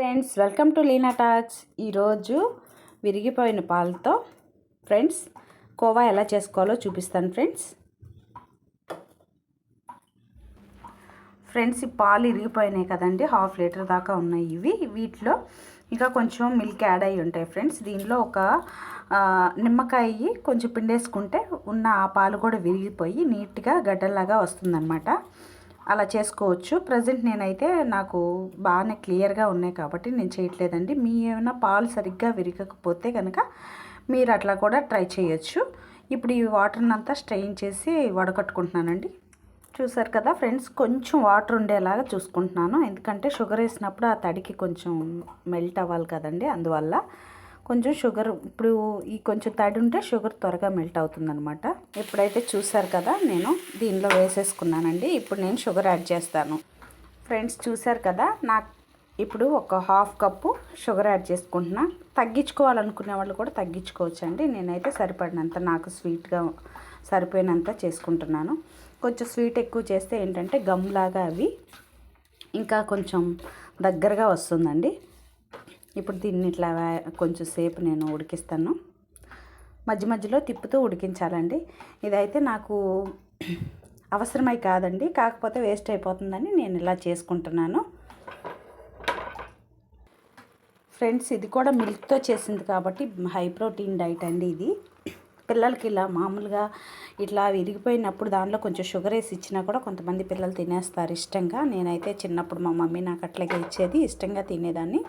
Friends welcome to Leena talks ఈరోజు విరిగిపోయిన పాలతో ఫ్రెండ్స్ కోవా ఎలా చేసుకోవాలో చూపిస్తాను ఫ్రెండ్స్ ఫ్రెండ్స్ ఈ పాలు ఇరిగిపోయినాయి కదండి హాఫ్ లీటర్ దాకా ఉన్నాయి ఇవి. వీటిలో ఇంకా కొంచెం మిల్క్ యాడ్ అయ్యి ఉంటాయి ఫ్రెండ్స్ దీనిలో ఒక నిమ్మకాయ కొంచెం పిండేసుకుంటే ఉన్న ఆ పాలు కూడా విరిగిపోయి నీట్గా గడ్డల్లాగా వస్తుందన్నమాట. అలా చేసుకోవచ్చు. ప్రజెంట్ నేనైతే నాకు బాగానే క్లియర్గా ఉన్నాయి కాబట్టి నేను చేయట్లేదండి. మీ ఏమైనా పాలు సరిగ్గా విరగకపోతే కనుక మీరు అట్లా కూడా ట్రై చేయొచ్చు. ఇప్పుడు ఈ వాటర్ని అంతా స్ట్రెయిన్ చేసి వడకట్టుకుంటున్నానండి. చూసారు కదా ఫ్రెండ్స్ కొంచెం వాటర్ ఉండేలాగా చూసుకుంటున్నాను. ఎందుకంటే షుగర్ వేసినప్పుడు ఆ తడికి కొంచెం మెల్ట్ అవ్వాలి కదండి. అందువల్ల కొంచెం షుగర్ ఇప్పుడు ఈ కొంచెం తడి ఉంటే షుగర్ త్వరగా మెల్ట్ అవుతుందనమాట ఎప్పుడైతే చూసారు కదా నేను దీనిలో వేసేసుకున్నానండి. ఇప్పుడు నేను షుగర్ యాడ్ చేస్తాను. ఫ్రెండ్స్ చూసారు కదా నాకు ఇప్పుడు ఒక హాఫ్ కప్పు షుగర్ యాడ్ చేసుకుంటున్నా. తగ్గించుకోవాలనుకునే వాళ్ళు కూడా తగ్గించుకోవచ్చు అండి నేనైతే సరిపడినంత నాకు స్వీట్గా సరిపోయినంత చేసుకుంటున్నాను. కొంచెం స్వీట్ ఎక్కువ చేస్తే ఏంటంటే గమ్లాగా అవి ఇంకా కొంచెం దగ్గరగా వస్తుందండి. ఇప్పుడు దీన్ని ఇట్లా కొంచెం సేపు నేను ఉడికిస్తాను. మధ్య మధ్యలో తిప్పుతూ ఉడికించాలండి. ఇదైతే నాకు అవసరమై కాదండి. కాకపోతే వేస్ట్ అయిపోతుందని నేను ఇలా చేసుకుంటున్నాను. ఫ్రెండ్స్ ఇది కూడా మిల్క్తో చేసింది కాబట్టి హై ప్రోటీన్ డైట్ అండి ఇది. పిల్లలకి ఇలా మామూలుగా ఇట్లా విరిగిపోయినప్పుడు దానిలో కొంచెం షుగర్ వేసి ఇచ్చినా కూడా కొంతమంది పిల్లలు తినేస్తారు ఇష్టంగా. నేనైతే చిన్నప్పుడు మా మమ్మీ నాకు అట్లాగే ఇచ్చేది ఇష్టంగా తినేదాన్ని.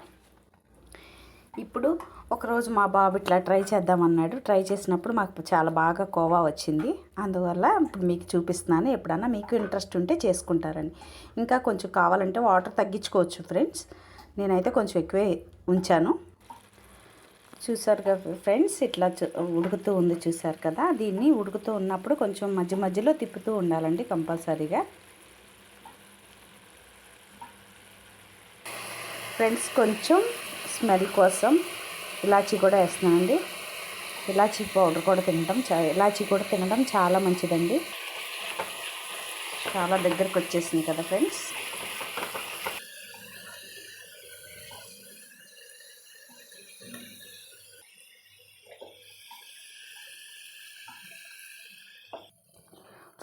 ఇప్పుడు ఒకరోజు మా బాబు ఇట్లా ట్రై చేద్దామన్నాడు. ట్రై చేసినప్పుడు మాకు చాలా బాగా కోవా వచ్చింది. అందువల్ల ఇప్పుడు మీకు చూపిస్తున్నాను. ఎప్పుడన్నా మీకు ఇంట్రెస్ట్ ఉంటే చేసుకుంటారని. ఇంకా కొంచెం కావాలంటే వాటర్ తగ్గించుకోవచ్చు ఫ్రెండ్స్. నేనైతే కొంచెం ఎక్కువే ఉంచాను. చూసారు కదా ఫ్రెండ్స్ ఇట్లా ఉడుకుతూ ఉంది చూసారు కదా. దీన్ని ఉడుకుతూ ఉన్నప్పుడు కొంచెం మధ్య మధ్యలో తిప్పుతూ ఉండాలండి కంపల్సరీగా. ఫ్రెండ్స్ కొంచెం స్మెల్ కోసం ఇలాచీ కూడా వేస్తున్నానండి. ఇలాచీ పౌడర్ కూడా తినడం చా ఇలాచీ కూడా తినడం చాలా మంచిదండి. చాలా దగ్గరకు వచ్చేసింది కదా ఫ్రెండ్స్.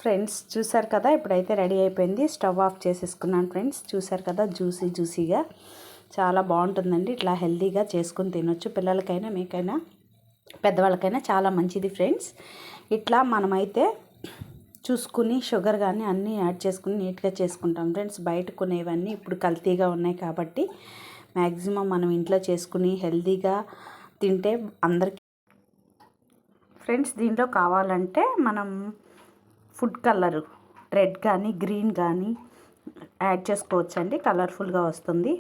ఫ్రెండ్స్ చూసారు కదా? ఇప్పుడైతే రెడీ అయిపోయింది. స్టవ్ ఆఫ్ చేసేసుకున్నాను ఫ్రెండ్స్. చూసారు కదా? జ్యూసీ జ్యూసీగా. చాలా బాగుంటుందండి. ఇట్లా హెల్తీగా చేసుకుని తినొచ్చు. పిల్లలకైనా మీకైనా పెద్దవాళ్ళకైనా చాలా మంచిది ఫ్రెండ్స్. ఇట్లా మనమైతే చూసుకుని షుగర్ కానీ అన్నీ యాడ్ చేసుకుని నీట్గా చేసుకుంటాం ఫ్రెండ్స్. బయట కొనేవన్నీ ఇప్పుడు కల్తీగా ఉన్నాయి కాబట్టి మ్యాక్సిమం మనం ఇంట్లో చేసుకుని హెల్తీగా తింటే అందరికీ ఫ్రెండ్స్ దీంట్లో కావాలంటే మనం ఫుడ్ కలర్ రెడ్ కానీ గ్రీన్ కానీ యాడ్ చేసుకోవచ్చండి. కలర్ఫుల్గా వస్తుంది.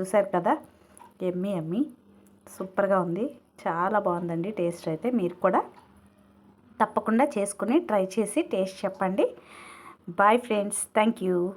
చూసారు కదా? ఎమ్మి ఎమ్మి. సూపర్గా ఉంది. చాలా బాగుందండి టేస్ట్ అయితే. మీరు కూడా తప్పకుండా చేసుకుని ట్రై చేసి టేస్ట్ చెప్పండి. Bye friends. Thank you.